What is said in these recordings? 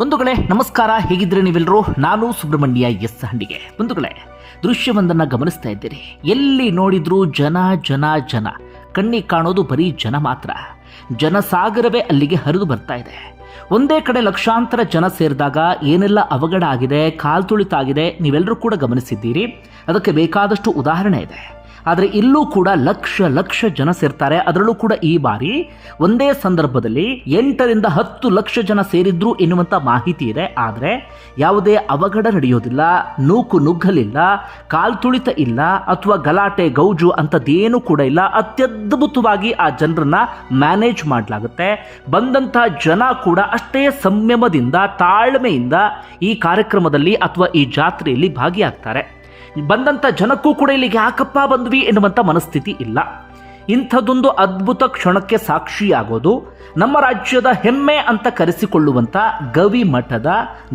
ಬಂಧುಗಳೇ, ನಮಸ್ಕಾರ. ಹೇಗಿದ್ರೆ ನೀವೆಲ್ಲರೂ? ನಾನು ಸುಬ್ರಹ್ಮಣ್ಯ ಎಸ್ ಹಂಡಿಗೆ. ಬಂಧುಗಳೇ, ದೃಶ್ಯವೊಂದನ್ನು ಗಮನಿಸ್ತಾ ಇದ್ದೀರಿ. ಎಲ್ಲಿ ನೋಡಿದ್ರೂ ಜನ ಜನ ಜನ. ಕಣ್ಣಿಗೆ ಕಾಣೋದು ಬರೀ ಜನ ಮಾತ್ರ. ಜನಸಾಗರವೇ ಅಲ್ಲಿಗೆ ಹರಿದು ಬರ್ತಾ ಇದೆ. ಒಂದೇ ಕಡೆ ಲಕ್ಷಾಂತರ ಜನ ಸೇರಿದಾಗ ಏನೆಲ್ಲ ಅವಘಡ ಆಗಿದೆ ಕಾಲ್ತುಳಿತಾಗಿದೆ ನೀವೆಲ್ಲರೂ ಕೂಡ ಗಮನಿಸಿದ್ದೀರಿ. ಅದಕ್ಕೆ ಬೇಕಾದಷ್ಟು ಉದಾಹರಣೆ ಇದೆ. ಆದರೆ ಇಲ್ಲೂ ಕೂಡ ಲಕ್ಷ ಲಕ್ಷ ಜನ ಸೇರ್ತಾರೆ. ಅದರಲ್ಲೂ ಕೂಡ ಈ ಬಾರಿ ಒಂದೇ ಸಂದರ್ಭದಲ್ಲಿ ಎಂಟರಿಂದ ಹತ್ತು ಲಕ್ಷ ಜನ ಸೇರಿದ್ರು ಎನ್ನುವಂಥ ಮಾಹಿತಿ ಇದೆ. ಆದರೆ ಯಾವುದೇ ಅವಘಡ ನಡೆಯೋದಿಲ್ಲ, ನೂಕು ನುಗ್ಗಲಿಲ್ಲ ಕಾಲ್ತುಳಿತ ಇಲ್ಲ ಅಥವಾ ಗಲಾಟೆ, ಗೌಜು ಅಂಥದ್ದೇನೂ ಕೂಡ ಇಲ್ಲ. ಅತ್ಯದ್ಭುತವಾಗಿ ಆ ಜನರನ್ನ ಮ್ಯಾನೇಜ್ ಮಾಡಲಾಗುತ್ತೆ. ಬಂದಂಥ ಜನ ಕೂಡ ಅಷ್ಟೇ ಸಂಯಮದಿಂದ, ತಾಳ್ಮೆಯಿಂದ ಈ ಕಾರ್ಯಕ್ರಮದಲ್ಲಿ ಅಥವಾ ಈ ಜಾತ್ರೆಯಲ್ಲಿ ಭಾಗಿಯಾಗ್ತಾರೆ. ಬಂದಂಥ ಜನಕ್ಕೂ ಕೂಡ ಇಲ್ಲಿಗೆ ಯಾಕಪ್ಪ ಬಂದ್ವಿ ಎನ್ನುವಂಥ ಮನಸ್ಥಿತಿ ಇಲ್ಲ. ಇಂಥದ್ದೊಂದು ಅದ್ಭುತ ಕ್ಷಣಕ್ಕೆ ಸಾಕ್ಷಿಯಾಗೋದು ನಮ್ಮ ರಾಜ್ಯದ ಹೆಮ್ಮೆ ಅಂತ ಕರೆಸಿಕೊಳ್ಳುವಂಥ ಗವಿ ಮಠದ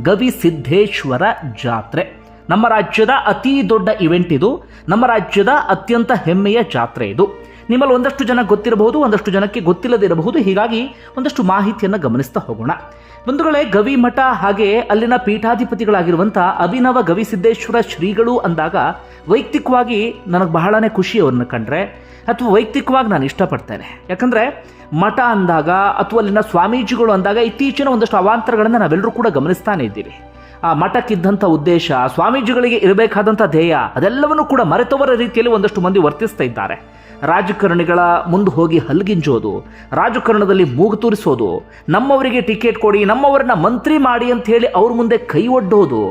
ಗವಿ ಸಿದ್ದೇಶ್ವರ ಜಾತ್ರೆ. ನಮ್ಮ ರಾಜ್ಯದ ಅತಿ ದೊಡ್ಡ ಇವೆಂಟ್ ಇದು. ನಮ್ಮ ರಾಜ್ಯದ ಅತ್ಯಂತ ಹೆಮ್ಮೆಯ ಜಾತ್ರೆ ಇದು. ನಿಮ್ಮಲ್ಲಿ ಒಂದಷ್ಟು ಜನ ಗೊತ್ತಿರಬಹುದು, ಒಂದಷ್ಟು ಜನಕ್ಕೆ ಗೊತ್ತಿಲ್ಲದಿರಬಹುದು. ಹೀಗಾಗಿ ಒಂದಷ್ಟು ಮಾಹಿತಿಯನ್ನು ಗಮನಿಸ್ತಾ ಹೋಗೋಣ. ಬಂಧುಗಳೇ, ಗವಿ ಮಠ ಹಾಗೆ ಅಲ್ಲಿನ ಪೀಠಾಧಿಪತಿಗಳಾಗಿರುವಂಥ ಅಭಿನವ ಗವಿಸಿದ್ದೇಶ್ವರ ಶ್ರೀಗಳು ಅಂದಾಗ ವೈಯಕ್ತಿಕವಾಗಿ ನನಗೆ ಬಹಳನೇ ಖುಷಿ ಅವ್ರನ್ನ ಕಂಡ್ರೆ, ಅಥವಾ ವೈಯಕ್ತಿಕವಾಗಿ ನಾನು ಇಷ್ಟಪಡ್ತೇನೆ. ಯಾಕಂದರೆ ಮಠ ಅಂದಾಗ ಅಥವಾ ಅಲ್ಲಿನ ಸ್ವಾಮೀಜಿಗಳು ಅಂದಾಗ ಇತ್ತೀಚಿನ ಒಂದಷ್ಟು ಅವಾಂತರಗಳನ್ನು ನಾವೆಲ್ಲರೂ ಕೂಡ ಗಮನಿಸ್ತಾನೆ ಇದ್ದೀವಿ. ಆ ಮಠಕ್ಕಿದ್ದಂಥ ಉದ್ದೇಶ, ಸ್ವಾಮೀಜಿಗಳಿಗೆ ಇರಬೇಕಾದಂಥ ಧ್ಯೇಯ ಅದೆಲ್ಲವನ್ನೂ ಕೂಡ ಮರೆತವರ ರೀತಿಯಲ್ಲಿ ಒಂದಷ್ಟು ಮಂದಿ ವರ್ತಿಸ್ತಾ ಇದ್ದಾರೆ. ರಾಜಕಾರಣಿಗಳ ಮುಂದೆ ಹೋಗಿ ಹಲ್ಗಿಂಜೋದು, ರಾಜಕಾರಣದಲ್ಲಿ ಮೂಗು ತೂರಿಸೋದು, ನಮ್ಮವರಿಗೆ ಟಿಕೆಟ್ ಕೊಡಿ, ನಮ್ಮವರನ್ನ ಮಂತ್ರಿ ಮಾಡಿ ಅಂತ ಹೇಳಿ ಅವ್ರ ಮುಂದೆ ಕೈ ಒಡ್ಡೋದು,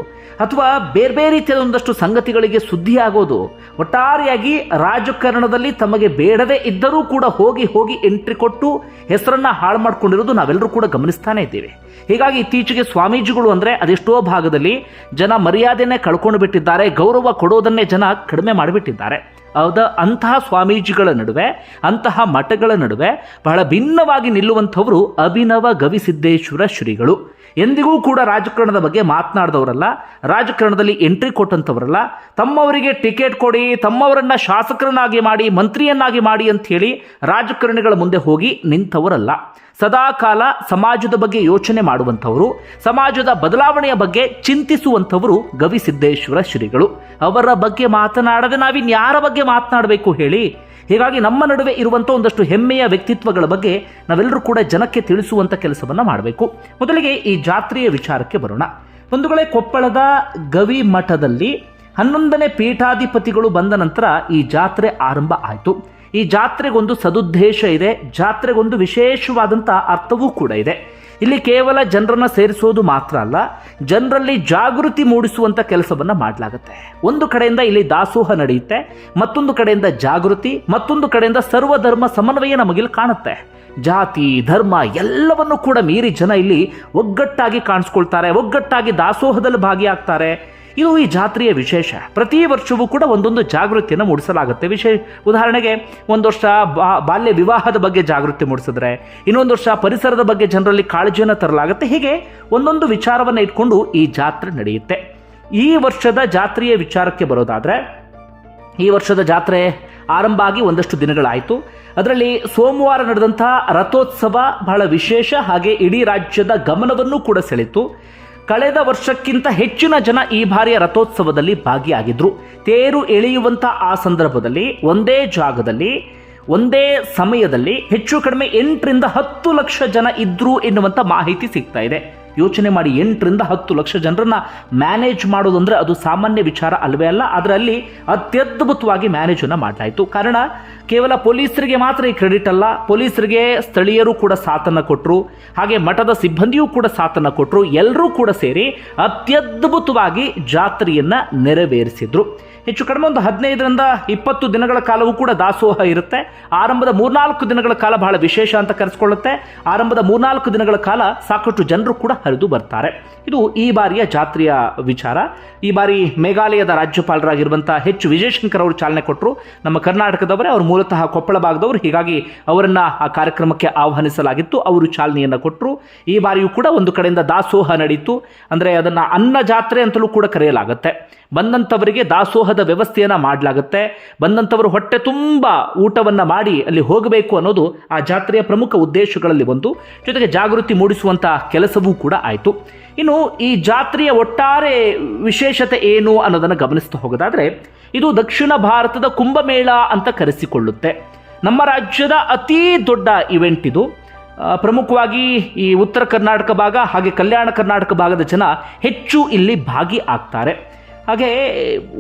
ಅಥವಾ ಬೇರೆ ಬೇರೆ ರೀತಿಯಾದ ಒಂದಷ್ಟು ಸಂಗತಿಗಳಿಗೆ ಸುದ್ದಿ ಆಗೋದು ಒಟ್ಟಾರೆಯಾಗಿ ರಾಜಕಾರಣದಲ್ಲಿ ತಮಗೆ ಬೇಡದೇ ಇದ್ದರೂ ಕೂಡ ಹೋಗಿ ಹೋಗಿ ಎಂಟ್ರಿ ಕೊಟ್ಟು ಹೆಸರನ್ನ ಹಾಳು ಮಾಡ್ಕೊಂಡಿರೋದು ನಾವೆಲ್ಲರೂ ಕೂಡ ಗಮನಿಸ್ತಾನೆ ಇದ್ದೀವಿ. ಹೀಗಾಗಿ ಇತ್ತೀಚೆಗೆ ಸ್ವಾಮೀಜಿಗಳು ಅಂದರೆ ಅದೆಷ್ಟೋ ಭಾಗದಲ್ಲಿ ಜನ ಮರ್ಯಾದೆಯನ್ನೇ ಕಳ್ಕೊಂಡು ಬಿಟ್ಟಿದ್ದಾರೆ ಗೌರವ ಕೊಡೋದನ್ನೇ ಜನ ಕಡಿಮೆ ಮಾಡಿಬಿಟ್ಟಿದ್ದಾರೆ. ಹೌದ? ಅಂತಹ ಸ್ವಾಮೀಜಿಗಳ ನಡುವೆ ಅಂತಹ ಮಠಗಳ ನಡುವೆ ಬಹಳ ಭಿನ್ನವಾಗಿ ನಿಲ್ಲುವಂಥವರು ಅಭಿನವ ಗವಿಸಿದ್ದೇಶ್ವರ ಶ್ರೀಗಳು. ಎಂದಿಗೂ ಕೂಡ ರಾಜಕಾರಣದ ಬಗ್ಗೆ ಮಾತನಾಡಿದವರಲ್ಲ, ರಾಜಕಾರಣದಲ್ಲಿ ಎಂಟ್ರಿ ಕೊಟ್ಟಂಥವರಲ್ಲ. ತಮ್ಮವರಿಗೆ ಟಿಕೆಟ್ ಕೊಡಿ, ತಮ್ಮವರನ್ನ ಶಾಸಕರನ್ನಾಗಿ ಮಾಡಿ, ಮಂತ್ರಿಯನ್ನಾಗಿ ಮಾಡಿ ಅಂತ ಹೇಳಿ ರಾಜಕಾರಣಿಗಳ ಮುಂದೆ ಹೋಗಿ ನಿಂತವರಲ್ಲ. ಸದಾಕಾಲ ಸಮಾಜದ ಬಗ್ಗೆ ಯೋಚನೆ ಮಾಡುವಂಥವರು, ಸಮಾಜದ ಬದಲಾವಣೆಯ ಬಗ್ಗೆ ಚಿಂತಿಸುವಂಥವರು ಗವಿಸಿದ್ದೇಶ್ವರ ಶ್ರೀಗಳು. ಅವರ ಬಗ್ಗೆ ಮಾತನಾಡದೆ ನಾವಿನ್ಯಾರ ಬಗ್ಗೆ ಮಾತನಾಡಬೇಕು ಹೇಳಿ ಹೀಗಾಗಿ ನಮ್ಮ ನಡುವೆ ಇರುವಂಥ ಒಂದಷ್ಟು ಹೆಮ್ಮೆಯ ವ್ಯಕ್ತಿತ್ವಗಳ ಬಗ್ಗೆ ನಾವೆಲ್ಲರೂ ಕೂಡ ಜನಕ್ಕೆ ತಿಳಿಸುವಂಥ ಕೆಲಸವನ್ನು ಮಾಡಬೇಕು. ಮೊದಲಿಗೆ ಈ ಜಾತ್ರೆಯ ವಿಚಾರಕ್ಕೆ ಬರೋಣ. ಬಂಧುಗಳೇ ಕೊಪ್ಪಳದ ಗವಿ ಮಠದಲ್ಲಿ ಹನ್ನೊಂದನೇ ಪೀಠಾಧಿಪತಿಗಳು ಬಂದ ನಂತರ ಈ ಜಾತ್ರೆ ಆರಂಭ ಆಯಿತು. ಈ ಜಾತ್ರೆಗೊಂದು ಸದುದ್ದೇಶ ಇದೆ. ಜಾತ್ರೆಗೊಂದು ವಿಶೇಷವಾದಂಥ ಅರ್ಥವೂ ಕೂಡ ಇದೆ. ಇಲ್ಲಿ ಕೇವಲ ಜನರನ್ನ ಸೇರಿಸೋದು ಮಾತ್ರ ಅಲ್ಲ, ಜನರಲ್ಲಿ ಜಾಗೃತಿ ಮೂಡಿಸುವಂಥ ಕೆಲಸವನ್ನು ಮಾಡಲಾಗುತ್ತೆ. ಒಂದು ಕಡೆಯಿಂದ ಇಲ್ಲಿ ದಾಸೋಹ ನಡೆಯುತ್ತೆ, ಮತ್ತೊಂದು ಕಡೆಯಿಂದ ಜಾಗೃತಿ, ಮತ್ತೊಂದು ಕಡೆಯಿಂದ ಸರ್ವಧರ್ಮ ಸಮನ್ವಯ ನಮಗಿಲ್ಲಿ ಕಾಣುತ್ತೆ. ಜಾತಿ, ಧರ್ಮ ಎಲ್ಲವನ್ನು ಕೂಡ ಮೀರಿ ಜನ ಇಲ್ಲಿ ಒಗ್ಗಟ್ಟಾಗಿ ಕಾಣಿಸ್ಕೊಳ್ತಾರೆ, ಒಗ್ಗಟ್ಟಾಗಿ ದಾಸೋಹದಲ್ಲಿ ಭಾಗಿಯಾಗ್ತಾರೆ. ಇದು ಈ ಜಾತ್ರೆಯ ವಿಶೇಷ. ಪ್ರತಿ ವರ್ಷವೂ ಕೂಡ ಒಂದೊಂದು ಜಾಗೃತಿಯನ್ನು ಮೂಡಿಸಲಾಗುತ್ತೆ. ವಿಶೇಷ ಉದಾಹರಣೆಗೆ ಒಂದು ವರ್ಷ ಬಾಲ್ಯ ವಿವಾಹದ ಬಗ್ಗೆ ಜಾಗೃತಿ ಮೂಡಿಸಿದ್ರೆ, ಇನ್ನೊಂದು ವರ್ಷ ಪರಿಸರದ ಬಗ್ಗೆ ಜನರಲ್ಲಿ ಕಾಳಜಿಯನ್ನು ತರಲಾಗುತ್ತೆ. ಹೀಗೆ ಒಂದೊಂದು ವಿಚಾರವನ್ನು ಇಟ್ಕೊಂಡು ಈ ಜಾತ್ರೆ ನಡೆಯುತ್ತೆ. ಈ ವರ್ಷದ ಜಾತ್ರೆಯ ವಿಚಾರಕ್ಕೆ ಬರೋದಾದರೆ, ಈ ವರ್ಷದ ಜಾತ್ರೆ ಆರಂಭ ಆಗಿ ಒಂದಷ್ಟು ದಿನಗಳಾಯಿತು. ಅದರಲ್ಲಿ ಸೋಮವಾರ ನಡೆದಂತಹ ರಥೋತ್ಸವ ಬಹಳ ವಿಶೇಷ. ಹಾಗೆ ಇಡೀ ರಾಜ್ಯದ ಗಮನವನ್ನು ಕೂಡ ಸೆಳೆಯಿತು. ಕಳೆದ ವರ್ಷಕ್ಕಿಂತ ಹೆಚ್ಚಿನ ಜನ ಈ ಬಾರಿಯ ರಥೋತ್ಸವದಲ್ಲಿ ಭಾಗಿಯಾಗಿದ್ರು. ತೇರು ಎಳೆಯುವಂಥ ಆ ಸಂದರ್ಭದಲ್ಲಿ, ಒಂದೇ ಜಾಗದಲ್ಲಿ, ಒಂದೇ ಸಮಯದಲ್ಲಿ ಹೆಚ್ಚು ಕಡಿಮೆ ಎಂಟರಿಂದ ಹತ್ತು ಲಕ್ಷ ಜನ ಇದ್ರು ಎನ್ನುವಂಥ ಮಾಹಿತಿ ಸಿಗ್ತಾ ಇದೆ. ಯೋಚನೆ ಮಾಡಿ ಎಂಟರಿಂದ ಹತ್ತು ಲಕ್ಷ ಜನರನ್ನ ಮ್ಯಾನೇಜ್ ಮಾಡೋದು ಅಂದರೆ ಅದು ಸಾಮಾನ್ಯ ವಿಚಾರ ಅಲ್ವೇ ಅಲ್ಲ. ಅದರಲ್ಲಿ ಅತ್ಯದ್ಭುತವಾಗಿ ಮ್ಯಾನೇಜನ್ನು ಮಾಡಲಾಯಿತು ಕಾರಣ, ಕೇವಲ ಪೊಲೀಸರಿಗೆ ಮಾತ್ರ ಈ ಕ್ರೆಡಿಟ್ ಅಲ್ಲ. ಪೊಲೀಸರಿಗೆ ಸ್ಥಳೀಯರು ಕೂಡ ಸಾಥನ್ನು ಕೊಟ್ಟರು ಹಾಗೆ ಮಠದ ಸಿಬ್ಬಂದಿಯೂ ಕೂಡ ಸಾಥನ್ನು ಕೊಟ್ಟರು ಎಲ್ಲರೂ ಕೂಡ ಸೇರಿ ಅತ್ಯದ್ಭುತವಾಗಿ ಜಾತ್ರೆಯನ್ನು ನೆರವೇರಿಸಿದ್ರು. ಹೆಚ್ಚು ಕಡಿಮೆ ಒಂದು ಹದಿನೈದರಿಂದ ಇಪ್ಪತ್ತು ದಿನಗಳ ಕಾಲವೂ ಕೂಡ ದಾಸೋಹ ಇರುತ್ತೆ. ಆರಂಭದ ಮೂರ್ನಾಲ್ಕು ದಿನಗಳ ಕಾಲ ಬಹಳ ವಿಶೇಷ ಅಂತ ಕರೆಸ್ಕೊಳ್ಳುತ್ತೆ. ಆರಂಭದ ಮೂರ್ನಾಲ್ಕು ದಿನಗಳ ಕಾಲ ಸಾಕಷ್ಟು ಜನರು ಕೂಡ ಹರಿದು ಬರ್ತಾರೆ. ಇದು ಈ ಬಾರಿಯ ಜಾತ್ರೆಯ ವಿಚಾರ. ಈ ಬಾರಿ ಮೇಘಾಲಯದ ರಾಜ್ಯಪಾಲರಾಗಿರುವಂತಹ ಹೆಚ್ಚು ವಿಜಯಶಂಕರ್ ಅವರು ಚಾಲನೆ ಕೊಟ್ಟರು ನಮ್ಮ ಕರ್ನಾಟಕದವರೇ, ಅವರು ಮೂಲತಃ ಕೊಪ್ಪಳ ಭಾಗದವರು. ಹೀಗಾಗಿ ಅವರನ್ನು ಆ ಕಾರ್ಯಕ್ರಮಕ್ಕೆ ಆಹ್ವಾನಿಸಲಾಗಿತ್ತು. ಅವರು ಚಾಲನೆಯನ್ನು ಕೊಟ್ಟರು ಈ ಬಾರಿಯೂ ಕೂಡ ಒಂದು ಕಡೆಯಿಂದ ದಾಸೋಹ ನಡೆಯಿತು ಅಂದರೆ ಅದನ್ನು ಅನ್ನ ಜಾತ್ರೆ ಅಂತಲೂ ಕೂಡ ಕರೆಯಲಾಗುತ್ತೆ. ಬಂದಂಥವರಿಗೆ ದಾಸೋಹದ ಊಟದ ವ್ಯವಸ್ಥೆಯನ್ನು ಮಾಡಲಾಗುತ್ತೆ. ಬಂದಂಥವರು ಹೊಟ್ಟೆ ತುಂಬ ಊಟವನ್ನು ಮಾಡಿ ಅಲ್ಲಿ ಹೋಗಬೇಕು ಅನ್ನೋದು ಆ ಜಾತ್ರೆಯ ಪ್ರಮುಖ ಉದ್ದೇಶಗಳಲ್ಲಿ ಒಂದು. ಜೊತೆಗೆ ಜಾಗೃತಿ ಮೂಡಿಸುವಂಥ ಕೆಲಸವೂ ಕೂಡ ಆಯಿತು. ಇನ್ನು ಈ ಜಾತ್ರೆಯ ಒಟ್ಟಾರೆ ವಿಶೇಷತೆ ಏನು ಅನ್ನೋದನ್ನು ಗಮನಿಸ್ತಾ ಹೋಗೋದಾದ್ರೆ, ಇದು ದಕ್ಷಿಣ ಭಾರತದ ಕುಂಭಮೇಳ ಅಂತ ಕರೆಸಿಕೊಳ್ಳುತ್ತೆ. ನಮ್ಮ ರಾಜ್ಯದ ಅತೀ ದೊಡ್ಡ ಇವೆಂಟ್ ಇದು. ಪ್ರಮುಖವಾಗಿ ಈ ಉತ್ತರ ಕರ್ನಾಟಕ ಭಾಗ ಹಾಗೆ ಕಲ್ಯಾಣ ಕರ್ನಾಟಕ ಭಾಗದ ಜನ ಹೆಚ್ಚು ಇಲ್ಲಿ ಭಾಗಿ ಆಗ್ತಾರೆ. ಹಾಗೆ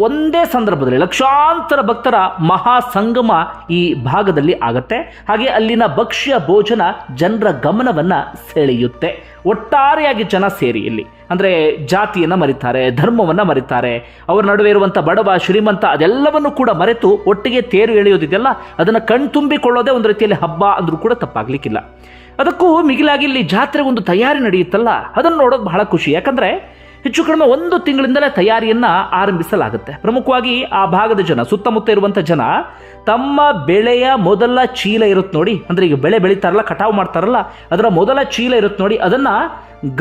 ಒಂದೇ ಸಂದರ್ಭದಲ್ಲಿ ಲಕ್ಷಾಂತರ ಭಕ್ತರ ಮಹಾ ಸಂಗಮ ಈ ಭಾಗದಲ್ಲಿ ಆಗತ್ತೆ. ಹಾಗೆ ಅಲ್ಲಿನ ಭಕ್ಷ್ಯ ಭೋಜನ ಜನರ ಗಮನವನ್ನು ಸೆಳೆಯುತ್ತೆ. ಒಟ್ಟಾರೆಯಾಗಿ ಜನ ಸೇರಿ ಇಲ್ಲಿ. ಅಂದರೆ ಜಾತಿಯನ್ನು ಮರಿತಾರೆ, ಧರ್ಮವನ್ನು ಮರಿತಾರೆ. ಅವರ ನಡುವೆ ಇರುವಂಥ ಬಡವ, ಶ್ರೀಮಂತ ಅದೆಲ್ಲವನ್ನು ಕೂಡ ಮರೆತು ಒಟ್ಟಿಗೆ ತೇರು ಎಳೆಯೋದಿದೆಯಲ್ಲ, ಅದನ್ನು ಕಣ್ತುಂಬಿಕೊಳ್ಳೋದೇ ಒಂದು ರೀತಿಯಲ್ಲಿ ಹಬ್ಬ ಅಂದರೂ ಕೂಡ ತಪ್ಪಾಗ್ಲಿಕ್ಕಿಲ್ಲ. ಅದಕ್ಕೂ ಮಿಗಿಲಾಗಿ ಇಲ್ಲಿ ಜಾತ್ರೆಗೊಂದು ತಯಾರಿ ನಡೆಯುತ್ತಲ್ಲ, ಅದನ್ನು ನೋಡೋದು ಬಹಳ ಖುಷಿ. ಯಾಕಂದ್ರೆ ಹೆಚ್ಚು ಕಡಿಮೆ ಒಂದು ತಿಂಗಳಿಂದಲೇ ತಯಾರಿಯನ್ನ ಆರಂಭಿಸಲಾಗುತ್ತೆ. ಪ್ರಮುಖವಾಗಿ ಆ ಭಾಗದ ಜನ, ಸುತ್ತಮುತ್ತ ಇರುವಂತ ಜನ ತಮ್ಮ ಬೆಳೆಯ ಮೊದಲ ಚೀಲ ಇರುತ್ತೆ ನೋಡಿ, ಅಂದ್ರೆ ಈಗ ಬೆಳೆ ಬೆಳೀತಾರಲ್ಲ, ಕಟಾವು ಮಾಡ್ತಾರಲ್ಲ, ಅದರ ಮೊದಲ ಚೀಲ ಇರುತ್ತೆ ನೋಡಿ, ಅದನ್ನ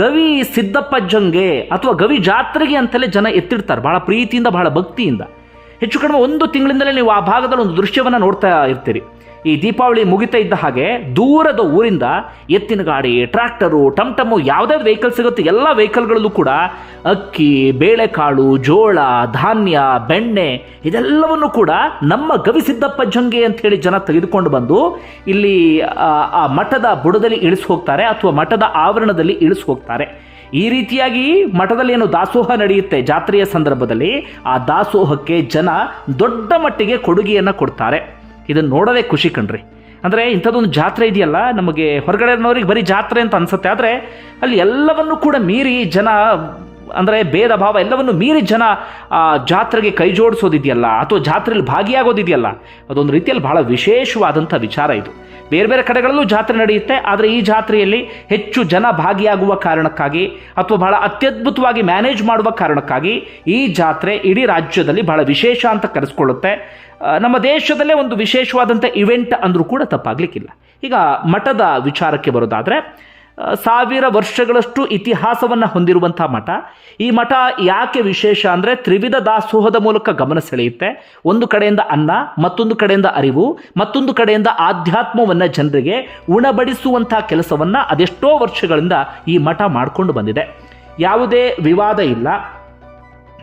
ಗವಿ ಸಿದ್ದಪ್ಪಜ್ಜಂಗೆ ಅಥವಾ ಗವಿ ಜಾತ್ರೆಗೆ ಅಂತಲೇ ಜನ ಎತ್ತಿಡ್ತಾರೆ, ಬಹಳ ಪ್ರೀತಿಯಿಂದ, ಬಹಳ ಭಕ್ತಿಯಿಂದ. ಹೆಚ್ಚು ಕಡಿಮೆ ಒಂದು ತಿಂಗಳಿಂದಲೇ ನೀವು ಆ ಭಾಗದಲ್ಲಿ ಒಂದು ದೃಶ್ಯವನ್ನು ನೋಡ್ತಾ ಇರ್ತೀರಿ. ಈ ದೀಪಾವಳಿ ಮುಗಿತಾ ಇದ್ದ ಹಾಗೆ ದೂರದ ಊರಿಂದ ಎತ್ತಿನ ಗಾಡಿ, ಟ್ರ್ಯಾಕ್ಟರು, ಟಮ್ ಟಮ್ಮು ವೆಹಿಕಲ್ ಸಿಗುತ್ತೆ, ಎಲ್ಲ ವೆಹಿಕಲ್ಗಳಲ್ಲೂ ಕೂಡ ಅಕ್ಕಿ, ಬೇಳೆಕಾಳು, ಜೋಳ, ಧಾನ್ಯ, ಬೆಣ್ಣೆ ಇದೆಲ್ಲವನ್ನು ಕೂಡ ನಮ್ಮ ಗವಿಸಿದ್ದಪ್ಪ ಜಂಗೆ ಅಂತೇಳಿ ಜನ ತೆಗೆದುಕೊಂಡು ಬಂದು ಇಲ್ಲಿ, ಆ ಮಠದ ಬುಡದಲ್ಲಿ ಇಳಿಸಿ ಹೋಗ್ತಾರೆ ಅಥವಾ ಮಠದ ಆವರಣದಲ್ಲಿ ಇಳಿಸಿ ಹೋಗ್ತಾರೆ ಈ ರೀತಿಯಾಗಿ ಮಠದಲ್ಲಿ ಏನು ದಾಸೋಹ ನಡೆಯುತ್ತೆ ಜಾತ್ರೆಯ ಸಂದರ್ಭದಲ್ಲಿ, ಆ ದಾಸೋಹಕ್ಕೆ ಜನ ದೊಡ್ಡ ಮಟ್ಟಿಗೆ ಕೊಡುಗೆಯನ್ನು ಕೊಡ್ತಾರೆ. ಇದನ್ನು ನೋಡೋದೇ ಖುಷಿ ಕಣ್ರಿ. ಅಂದರೆ ಇಂಥದ್ದೊಂದು ಜಾತ್ರೆ ಇದೆಯಲ್ಲ, ನಮಗೆ ಹೊರಗಡೆನವ್ರಿಗೆ ಬರೀ ಜಾತ್ರೆ ಅಂತ ಅನಿಸುತ್ತೆ. ಆದರೆ ಅಲ್ಲಿ ಎಲ್ಲವನ್ನು ಕೂಡ ಮೀರಿ ಜನ, ಅಂದರೆ ಭೇದ ಭಾವ ಎಲ್ಲವನ್ನು ಮೀರಿ ಜನ ಆ ಜಾತ್ರೆಗೆ ಕೈ ಜೋಡಿಸೋದಿದೆಯಲ್ಲ, ಅಥವಾ ಜಾತ್ರೆಯಲ್ಲಿ ಭಾಗಿಯಾಗೋದಿದೆಯಲ್ಲ, ಅದೊಂದು ರೀತಿಯಲ್ಲಿ ಬಹಳ ವಿಶೇಷವಾದಂಥ ವಿಚಾರ ಇದು. ಬೇರೆ ಬೇರೆ ಕಡೆಗಳಲ್ಲೂ ಜಾತ್ರೆ ನಡೆಯುತ್ತೆ, ಆದರೆ ಈ ಜಾತ್ರೆಯಲ್ಲಿ ಹೆಚ್ಚು ಜನ ಭಾಗಿಯಾಗುವ ಕಾರಣಕ್ಕಾಗಿ, ಅಥವಾ ಬಹಳ ಅತ್ಯದ್ಭುತವಾಗಿ ಮ್ಯಾನೇಜ್ ಮಾಡುವ ಕಾರಣಕ್ಕಾಗಿ ಈ ಜಾತ್ರೆ ಇಡೀ ರಾಜ್ಯದಲ್ಲಿ ಬಹಳ ವಿಶೇಷ ಅಂತ ಕರೆಸ್ಕೊಳ್ಳುತ್ತೆ. ನಮ್ಮ ದೇಶದಲ್ಲೇ ಒಂದು ವಿಶೇಷವಾದಂಥ ಇವೆಂಟ್ ಅಂದರೂ ಕೂಡ ತಪ್ಪಾಗಲಿಕ್ಕಿಲ್ಲ. ಈಗ ಮಠದ ವಿಚಾರಕ್ಕೆ ಬರೋದಾದರೆ ಸಾವಿರ ವರ್ಷಗಳಷ್ಟು ಇತಿಹಾಸವನ್ನು ಹೊಂದಿರುವಂಥ ಮಠ. ಈ ಮಠ ಯಾಕೆ ವಿಶೇಷ ಅಂದರೆ ತ್ರಿವಿಧ ದಾಸೋಹದ ಮೂಲಕ ಗಮನ ಸೆಳೆಯುತ್ತೆ. ಒಂದು ಕಡೆಯಿಂದ ಅನ್ನ, ಮತ್ತೊಂದು ಕಡೆಯಿಂದ ಅರಿವು, ಮತ್ತೊಂದು ಕಡೆಯಿಂದ ಆಧ್ಯಾತ್ಮವನ್ನು ಜನರಿಗೆ ಉಣಬಡಿಸುವಂಥ ಕೆಲಸವನ್ನು ಅದೆಷ್ಟೋ ವರ್ಷಗಳಿಂದ ಈ ಮಠ ಮಾಡಿಕೊಂಡು ಬಂದಿದೆ. ಯಾವುದೇ ವಿವಾದ ಇಲ್ಲ.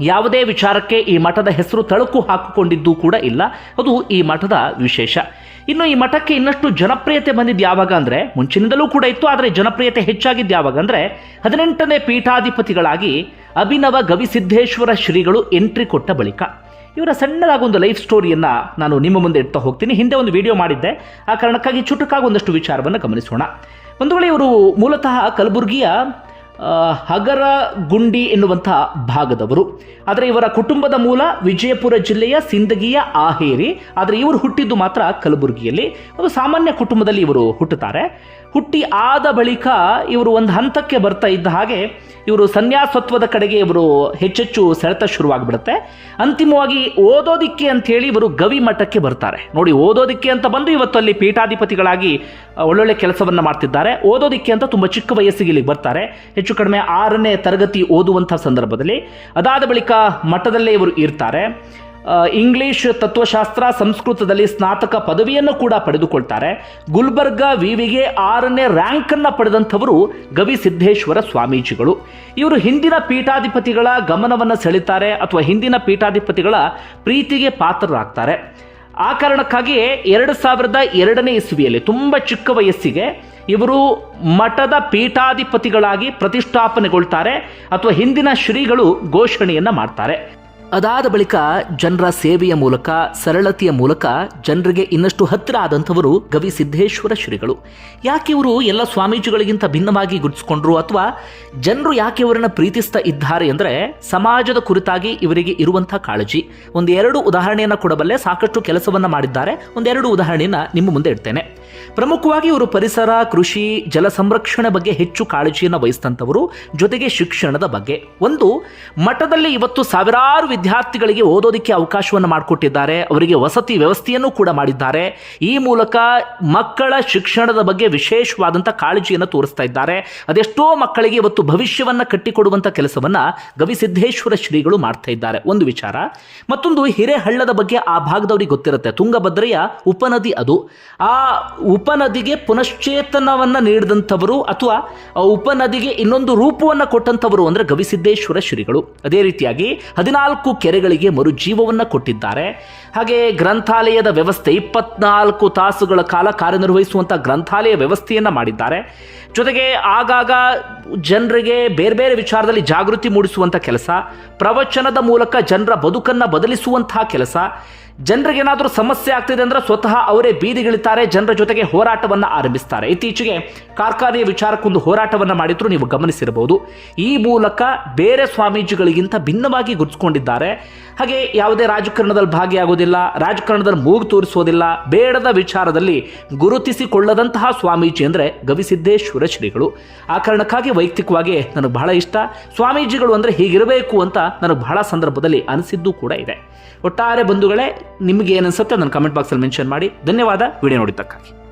ಯಾವುದೇ ವಿಚಾರಕ್ಕೆ ಈ ಮಠದ ಹೆಸರು ತಳುಕು ಹಾಕಿಕೊಂಡಿದ್ದು ಕೂಡ ಇಲ್ಲ. ಅದು ಈ ಮಠದ ವಿಶೇಷ. ಇನ್ನು ಈ ಮಠಕ್ಕೆ ಇನ್ನಷ್ಟು ಜನಪ್ರಿಯತೆ ಬಂದಿದ್ದು ಯಾವಾಗ ಅಂದರೆ, ಮುಂಚಿನಿಂದಲೂ ಕೂಡ ಇತ್ತು, ಆದರೆ ಜನಪ್ರಿಯತೆ ಹೆಚ್ಚಾಗಿದ್ದು ಯಾವಾಗ ಅಂದರೆ, ಹದಿನೆಂಟನೇ ಪೀಠಾಧಿಪತಿಗಳಾಗಿ ಅಭಿನವ ಗವಿಸಿದ್ದೇಶ್ವರ ಶ್ರೀಗಳು ಎಂಟ್ರಿ ಕೊಟ್ಟ ಬಳಿಕ. ಇವರ ಸಣ್ಣದಾಗಿ ಒಂದು ಲೈಫ್ ಸ್ಟೋರಿಯನ್ನು ನಾನು ನಿಮ್ಮ ಮುಂದೆ ಇಡ್ತಾ ಹೋಗ್ತೀನಿ. ಹಿಂದೆ ಒಂದು ವಿಡಿಯೋ ಮಾಡಿದ್ದೆ. ಆ ಕಾರಣಕ್ಕಾಗಿ ಚುಟುಕಾಗಿ ಒಂದಷ್ಟು ವಿಚಾರವನ್ನು ಗಮನಿಸೋಣ. ಒಂದು ವೇಳೆ ಇವರು ಮೂಲತಃ ಕಲಬುರಗಿಯ ಆ, ಹಗರಗುಂಡಿ ಎನ್ನುವಂಥ ಭಾಗದವರು. ಆದರೆ ಇವರ ಕುಟುಂಬದ ಮೂಲ ವಿಜಯಪುರ ಜಿಲ್ಲೆಯ ಸಿಂದಗಿಯ ಆಹೇರಿ. ಆದರೆ ಇವರು ಹುಟ್ಟಿದ್ದು ಮಾತ್ರ ಕಲಬುರಗಿಯಲ್ಲಿ. ಒಂದು ಸಾಮಾನ್ಯ ಕುಟುಂಬದಲ್ಲಿ ಇವರು ಹುಟ್ಟುತ್ತಾರೆ. ಹುಟ್ಟಿ ಆದ ಬಳಿಕ ಇವರು ಒಂದು ಹಂತಕ್ಕೆ ಬರ್ತಾ ಇದ್ದ ಹಾಗೆ ಇವರು ಸನ್ಯಾಸತ್ವದ ಕಡೆಗೆ ಇವರು ಹೆಚ್ಚೆಚ್ಚು ಸೆಳೆತ ಶುರುವಾಗ್ಬಿಡುತ್ತೆ. ಅಂತಿಮವಾಗಿ ಓದೋದಿಕ್ಕೆ ಅಂತ ಹೇಳಿ ಇವರು ಗವಿ ಮಠಕ್ಕೆ ಬರ್ತಾರೆ. ನೋಡಿ, ಓದೋದಿಕ್ಕೆ ಅಂತ ಬಂದು ಇವತ್ತು ಅಲ್ಲಿ ಪೀಠಾಧಿಪತಿಗಳಾಗಿ ಒಳ್ಳೊಳ್ಳೆ ಕೆಲಸವನ್ನು ಮಾಡ್ತಿದ್ದಾರೆ. ಓದೋದಿಕ್ಕೆ ಅಂತ ತುಂಬ ಚಿಕ್ಕ ವಯಸ್ಸಿಗೆ ಇಲ್ಲಿಗೆ ಬರ್ತಾರೆ. ಹೆಚ್ಚು ಕಡಿಮೆ ಆರನೇ ತರಗತಿ ಓದುವಂಥ ಸಂದರ್ಭದಲ್ಲಿ. ಅದಾದ ಬಳಿಕ ಮಠದಲ್ಲೇ ಇವರು ಇರ್ತಾರೆ. ಇಂಗ್ಲಿಷ್ ತತ್ವಶಾಸ್ತ್ರ, ಸಂಸ್ಕೃತದಲ್ಲಿ ಸ್ನಾತಕ ಪದವಿಯನ್ನು ಕೂಡ ಪಡೆದುಕೊಳ್ತಾರೆ. ಗುಲ್ಬರ್ಗ ವಿವಿಗೆ ಆರನೇ ರ್ಯಾಂಕನ್ನು ಪಡೆದಂಥವರು ಗವಿ ಸಿದ್ದೇಶ್ವರ ಸ್ವಾಮೀಜಿಗಳು. ಇವರು ಹಿಂದಿನ ಪೀಠಾಧಿಪತಿಗಳ ಗಮನವನ್ನು ಸೆಳೀತಾರೆ ಅಥವಾ ಹಿಂದಿನ ಪೀಠಾಧಿಪತಿಗಳ ಪ್ರೀತಿಗೆ ಪಾತ್ರರಾಗ್ತಾರೆ. ಆ ಕಾರಣಕ್ಕಾಗಿಯೇ ಎರಡು ಸಾವಿರದ ಎರಡನೇ ಇಸ್ವಿಯಲ್ಲಿ ತುಂಬ ಚಿಕ್ಕ ವಯಸ್ಸಿಗೆ ಇವರು ಮಠದ ಪೀಠಾಧಿಪತಿಗಳಾಗಿ ಪ್ರತಿಷ್ಠಾಪನೆಗೊಳ್ತಾರೆ ಅಥವಾ ಹಿಂದಿನ ಶ್ರೀಗಳು ಘೋಷಣೆಯನ್ನ ಮಾಡ್ತಾರೆ. ಅದಾದ ಬಳಿಕ ಜನರ ಸೇವೆಯ ಮೂಲಕ, ಸರಳತೆಯ ಮೂಲಕ ಜನರಿಗೆ ಇನ್ನಷ್ಟು ಹತ್ತಿರ ಆದಂಥವರು ಗವಿ ಸಿದ್ದೇಶ್ವರ ಶ್ರೀಗಳು. ಯಾಕೆ ಇವರು ಎಲ್ಲ ಸ್ವಾಮೀಜಿಗಳಿಗಿಂತ ಭಿನ್ನವಾಗಿ ಗುರುತಿಸಿಕೊಂಡ್ರು ಅಥವಾ ಜನರು ಯಾಕೆ ಇವರನ್ನು ಪ್ರೀತಿಸ್ತಾ ಇದ್ದಾರೆ ಅಂದರೆ ಸಮಾಜದ ಕುರಿತಾಗಿ ಇವರಿಗೆ ಇರುವಂಥ ಕಾಳಜಿ. ಒಂದೆರಡು ಉದಾಹರಣೆಯನ್ನು ಕೊಡಬಲ್ಲೆ, ಸಾಕಷ್ಟು ಕೆಲಸವನ್ನು ಮಾಡಿದ್ದಾರೆ. ಒಂದೆರಡು ಉದಾಹರಣೆಯನ್ನು ನಿಮ್ಮ ಮುಂದೆ ಇಡ್ತೇನೆ. ಪ್ರಮುಖವಾಗಿ ಇವರು ಪರಿಸರ, ಕೃಷಿ, ಜಲ ಸಂರಕ್ಷಣೆ ಬಗ್ಗೆ ಹೆಚ್ಚು ಕಾಳಜಿಯನ್ನು ವಹಿಸಿದಂಥವರು ಜೊತೆಗೆ ಶಿಕ್ಷಣದ ಬಗ್ಗೆ. ಒಂದು, ಮಠದಲ್ಲಿ ಇವತ್ತು ಸಾವಿರಾರು ವಿದ್ಯಾರ್ಥಿಗಳಿಗೆ ಓದೋದಕ್ಕೆ ಅವಕಾಶವನ್ನು ಮಾಡಿಕೊಟ್ಟಿದ್ದಾರೆ. ಅವರಿಗೆ ವಸತಿ ವ್ಯವಸ್ಥೆಯನ್ನು ಕೂಡ ಮಾಡಿದ್ದಾರೆ. ಈ ಮೂಲಕ ಮಕ್ಕಳ ಶಿಕ್ಷಣದ ಬಗ್ಗೆ ವಿಶೇಷವಾದಂಥ ಕಾಳಜಿಯನ್ನು ತೋರಿಸ್ತಾ ಇದ್ದಾರೆ. ಅದೆಷ್ಟೋ ಮಕ್ಕಳಿಗೆ ಇವತ್ತು ಭವಿಷ್ಯವನ್ನು ಕಟ್ಟಿಕೊಡುವಂಥ ಕೆಲಸವನ್ನ ಗವಿಸಿದ್ದೇಶ್ವರ ಶ್ರೀಗಳು ಮಾಡ್ತಾ ಇದ್ದಾರೆ. ಒಂದು ವಿಚಾರ, ಮತ್ತೊಂದು ಹಿರೇಹಳ್ಳದ ಬಗ್ಗೆ ಆ ಭಾಗದವರಿಗೆ ಗೊತ್ತಿರುತ್ತೆ. ತುಂಗಭದ್ರೆಯ ಉಪನದಿ ಅದು. ಆ ಉಪನದಿಗೆ ಪುನಶ್ಚೇತನವನ್ನು ನೀಡಿದಂಥವರು ಅಥವಾ ಆ ಉಪನದಿಗೆ ಇನ್ನೊಂದು ರೂಪವನ್ನು ಕೊಟ್ಟಂಥವರು ಅಂದರೆ ಗವಿಸಿದ್ದೇಶ್ವರ ಶ್ರೀಗಳು. ಅದೇ ರೀತಿಯಾಗಿ ಹದಿನಾಲ್ಕು ಕೆರೆಗಳಿಗೆ ಮರುಜೀವವನ್ನು ಕೊಟ್ಟಿದ್ದಾರೆ. ಹಾಗೆ ಗ್ರಂಥಾಲಯದ ವ್ಯವಸ್ಥೆ ಇಪ್ಪತ್ನಾಲ್ಕು ತಾಸುಗಳ ಕಾಲ ಕಾರ್ಯನಿರ್ವಹಿಸುವಂಥ ಗ್ರಂಥಾಲಯ ವ್ಯವಸ್ಥೆಯನ್ನು ಮಾಡಿದ್ದಾರೆ. ಜೊತೆಗೆ ಆಗಾಗ ಜನರಿಗೆ ಬೇರೆ ಬೇರೆ ವಿಚಾರದಲ್ಲಿ ಜಾಗೃತಿ ಮೂಡಿಸುವಂಥ ಕೆಲಸ, ಪ್ರವಚನದ ಮೂಲಕ ಜನರ ಬದುಕನ್ನು ಬದಲಿಸುವಂತಹ ಕೆಲಸ, ಜನರಿಗೆ ಏನಾದರೂ ಸಮಸ್ಯೆ ಆಗ್ತಿದೆ ಅಂದ್ರೆ ಸ್ವತಃ ಅವರೇ ಬೀದಿಗಿಳಿತಾರೆ ಜನರ ಜೊತೆಗೆ ಹೋರಾಟವನ್ನು ಆರಂಭಿಸ್ತಾರೆ. ಇತ್ತೀಚೆಗೆ ಕಾರ್ಖಾನೆಯ ವಿಚಾರಕ್ಕೊಂದು ಹೋರಾಟವನ್ನು ಮಾಡಿದ್ರು ನೀವು ಗಮನಿಸಿರಬಹುದು. ಈ ಮೂಲಕ ಬೇರೆ ಸ್ವಾಮೀಜಿಗಳಿಗಿಂತ ಭಿನ್ನವಾಗಿ ಗುರುತಿಸಿಕೊಂಡಿದ್ದಾರೆ. ಹಾಗೆ ಯಾವುದೇ ರಾಜಕಾರಣದಲ್ಲಿ ಭಾಗಿಯಾಗೋದಿಲ್ಲ ರಾಜಕಾರಣದಲ್ಲಿ ಮೂಗು ತೋರಿಸೋದಿಲ್ಲ ಬೇಡದ ವಿಚಾರದಲ್ಲಿ ಗುರುತಿಸಿಕೊಳ್ಳದಂತಹ ಸ್ವಾಮೀಜಿ ಅಂದರೆ ಗವಿಸಿದ್ದೇಶ್ವರ ಶ್ರೀಗಳು. ಆ ಕಾರಣಕ್ಕಾಗಿ ವೈಯಕ್ತಿಕವಾಗಿ ನನಗೆ ಬಹಳ ಇಷ್ಟ. ಸ್ವಾಮೀಜಿಗಳು ಅಂದರೆ ಹೀಗಿರಬೇಕು ಅಂತ ನನಗೆ ಬಹಳ ಸಂದರ್ಭದಲ್ಲಿ ಅನಿಸಿದ್ದು ಕೂಡ ಇದೆ. ಒಟ್ಟಾರೆ ಬಂಧುಗಳೇ, ನಿಮಗೆ ಏನನ್ಸುತ್ತೆ ನನ್ನ ಕಮೆಂಟ್ ಬಾಕ್ಸಲ್ಲಿ ಮೆನ್ಷನ್ ಮಾಡಿ. ಧನ್ಯವಾದ, ವಿಡಿಯೋ ನೋಡಿದ್ದಕ್ಕಾಗಿ.